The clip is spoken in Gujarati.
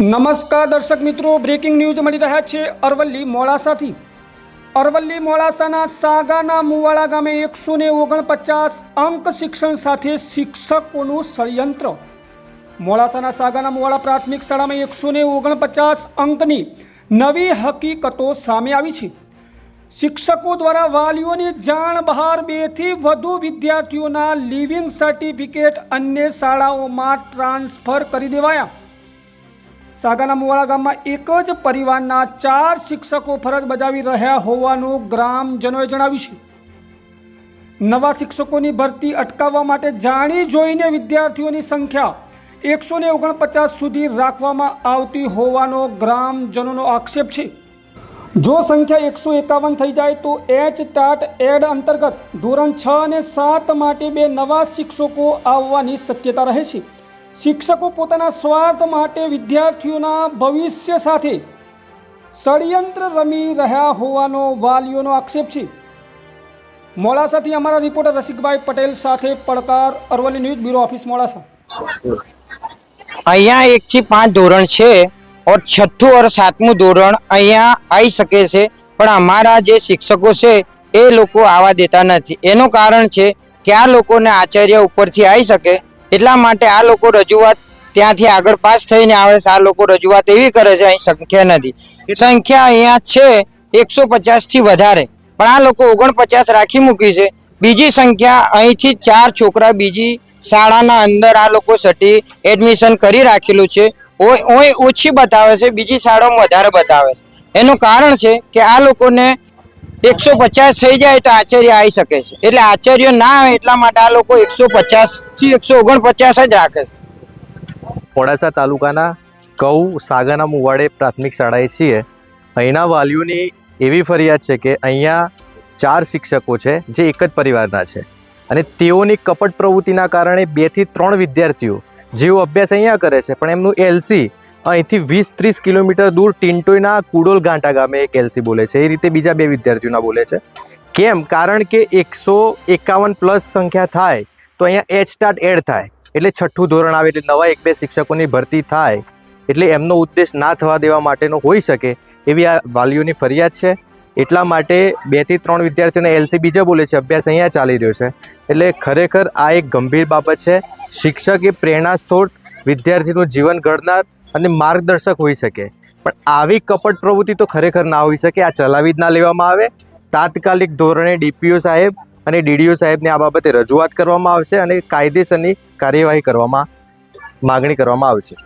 નમસ્કાર દર્શક મિત્રો બ્રેકિંગ ન્યૂઝ મળી રહ્યા છે અરવલ્લી મોડાસાથી. અરવલ્લી મોડાસાના સાગાના મુવાડા ગામે એકસો ને ઓગણપચાસ અંક શિક્ષણ સાથે શિક્ષકોનું ષડયંત્ર. મોડાસાના સાગાના મુવાડા પ્રાથમિક શાળામાં એકસો ને ઓગણપચાસ અંકની નવી હકીકતો સામે આવી છે. શિક્ષકો દ્વારા વાલીઓની જાણ બહાર બેથી વધુ વિદ્યાર્થીઓના લિવિંગ સર્ટિફિકેટ અન્ય શાળાઓમાં ટ્રાન્સફર કરી દેવાયા. સાગાના મુવાડા ગામમાં એક જ પરિવારના ચાર શિક્ષકો ફરજ બજાવી રહ્યા હોવાનું ગ્રામજનોએ જણાવ્યું છે. નવા શિક્ષકોની ભરતી અટકાવવા માટે જાણી જોઈને વિદ્યાર્થીઓની સંખ્યા એકસો ને ઓગણપચાસ સુધી રાખવામાં આવતી હોવાનો ગ્રામજનોનો આક્ષેપ છે. જો સંખ્યા એકસો એકાવન થઈ જાય તો એચ ટાટ એડ અંતર્ગત ધોરણ છ અને સાત માટે બે નવા શિક્ષકો આવવાની શક્યતા રહે છે. શિક્ષકો પોતાના સ્વાર્થ માટે વિદ્યાર્થીઓના ભવિષ્ય સાથે ષડયંત્ર રમી રહ્યા હોવાનો વાલીઓનો આક્ષેપ છે. મોડાસાથી અમારા રિપોર્ટર રસિકભાઈ પટેલ સાથે પડકાર Aravalli news bureau office Modasa. અહીંયા એક થી પાંચ ધોરણ છે ઓર છઠ્ઠું ઓર સાતમું ધોરણ અહીંયા આવી શકે છે, પણ અમારા જે શિક્ષકો છે એ લોકો આવવા દેતા નથી. એનું કારણ છે કે આ લોકોને આચાર્ય ઉપરથી આવી શકે એટલા માટે આ લોકો રજૂઆત ત્યાંથી આગળ પાસ થઈને આવે છે આ લોકો રજૂઆત એવી કરે છે, અહીં સંખ્યા નથી. સંખ્યા અહીંયા છે એકસો થી વધારે. પણ આ લોકો ઓગણપચાસ રાખી મૂકી છે. બીજી સંખ્યા અહીંથી ચાર છોકરા બીજી શાળાના અંદર આ લોકો સટી એડમિશન કરી રાખેલું છે. ઓય ઓય ઓછી બતાવે છે, બીજી શાળામાં વધારે બતાવે છે. એનું કારણ છે કે આ લોકોને એકસો પચાસ થઈ જાય તો આચાર્ય આવી શકે છે. એટલે આચાર્ય ના આવે એટલા માટે આ લોકો એકસો પચાસથી એકસો ઓગણપચાસ જ રાખે છે. મોડાસા તાલુકાના કઉ સાગાના મુવાડે પ્રાથમિક શાળાએ છીએ. અહીંના વાલીઓની એવી ફરિયાદ છે કે અહીંયા ચાર શિક્ષકો છે, જે એક જ પરિવારના છે. અને તેઓની કપટ પ્રવૃત્તિના કારણે બેથી ત્રણ વિદ્યાર્થીઓ, જેઓ અભ્યાસ અહીંયા કરે છે, પણ એમનું એલસી અહીંથી વીસ ત્રીસ કિલોમીટર દૂર ટિન્ટોયના કુડોલ ગાંટા ગામે એક એલસી બોલે છે. એ રીતે બીજા બે વિદ્યાર્થીઓના બોલે છે. કેમ? કારણ કે એકસો એકાવન પ્લસ સંખ્યા થાય તો અહીંયા એચ સ્ટાર્ટ એડ થાય. એટલે છઠ્ઠું ધોરણ આવે એટલે નવા એક બે શિક્ષકોની ભરતી થાય. એટલે એમનો ઉદ્દેશ ના થવા દેવા માટેનો હોઈ શકે એવી આ વાલીઓની ફરિયાદ છે. એટલા માટે બેથી ત્રણ વિદ્યાર્થીઓને એલસી બીજા બોલે છે. અભ્યાસ અહીંયા ચાલી રહ્યો છે. એટલે ખરેખર આ એક ગંભીર બાબત છે. શિક્ષક એ પ્રેરણા સ્ત્રોત વિદ્યાર્થીનું જીવન ઘડનાર અને માર્ગદર્શક હોઈ શકે. પણ આવી કપટ પ્રવૃત્તિ તો ખરેખર ના હોઈ શકે. આ ચલાવી જ ના લેવામાં આવે. તાત્કાલિક ધોરણે ડીપીઓ સાહેબ અને ડીડીઓ સાહેબને આ બાબતે રજૂઆત કરવામાં આવશે અને કાયદેસરની કાર્યવાહી કરવામાં, માગણી કરવામાં આવશે.